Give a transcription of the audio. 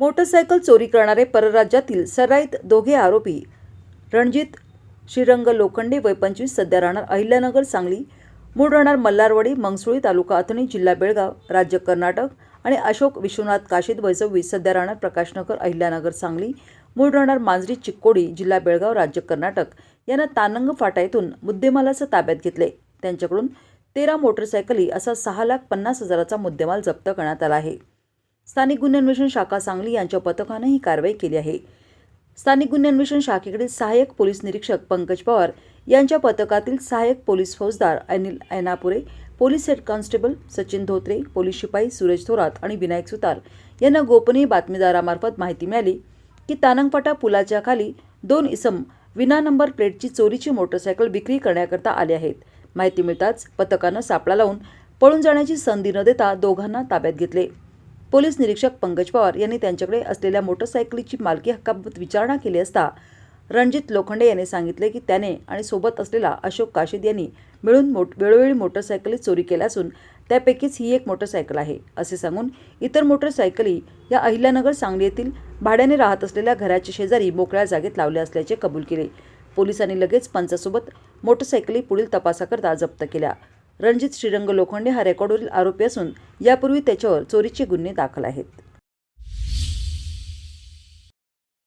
Motorcycle चोरी करणारे परराज्यातील सराईत दोघे आरोपी रणजित श्रीरंग लोखंडे वय पंचवीस सध्या राहणार अहिल्यानगर सांगली. मूळ राहणार मल्हारवाडी मंगसुळी तालुका अथणी जिल्हा बेळगाव राज्य कर्नाटक आणि अशोक विश्वनाथ काशीद वय सव्वीस सध्या राहणार प्रकाशनगर अहिल्यानगर सांगली. मूळ राहणार मांजरी चिक्कोडी जिल्हा बेळगाव राज्य कर्नाटक. यांना तानंग फाटा येथून मुद्देमालाचं ताब्यात घेतले. त्यांच्याकडून तेरा मोटरसायकली असा सहा लाख पन्नास हजाराचा मुद्देमाल जप्त करण्यात आला आहे. स्थानिक गुन्हे अन्वेषण शाखा सांगली यांच्या पथकानं ही कारवाई केली आहे. स्थानिक गुन्हे अन्वेषण शाखेकडील सहाय्यक पोलीस निरीक्षक पंकज पवार यांच्या पथकातील सहाय्यक पोलीस फौजदार Anil Ainapure police head constable Sachin Dhotre police शिपाई सुरेश थोरात आणि विनायक सुतार यांना गोपनीय बातमीदारामार्फत माहिती मिळाली की तानंगपाटा पुलाच्या खाली दोन इसम विना नंबर प्लेटची चोरीची मोटरसायकल विक्री करण्याकरता आले आहेत. माहिती मिळताच पथकानं सापळा लावून पळून जाण्याची संधी न देता दोघांना ताब्यात घेतले. पोलीस निरीक्षक पंकज पवार यांनी त्यांच्याकडे असलेल्या मोटरसायकलीची मालकी हक्काबाबत विचारणा केली असता रणजित लोखंडे यांनी सांगितले की त्याने आणि सोबत असलेला अशोक काशीद यांनी मिळून मोट वेळोवेळी मोटरसायकली चोरी केल्या असून त्यापैकीच ही एक मोटरसायकल आहे असे सांगून इतर मोटरसायकली या अहिल्यानगर सांगली येथील भाड्याने राहत असलेल्या घराच्या शेजारी मोकळ्या जागेत लावल्या असल्याचे कबूल केले. पोलिसांनी लगेच पंचासोबत मोटरसायकली पुढील तपासाकरता जप्त केल्या. रणजित श्रीरंग लोखंडे हा रेकॉर्डवरील आरोपी असून यापूर्वी त्याच्यावर चोरीचे गुन्हे दाखल आहेत.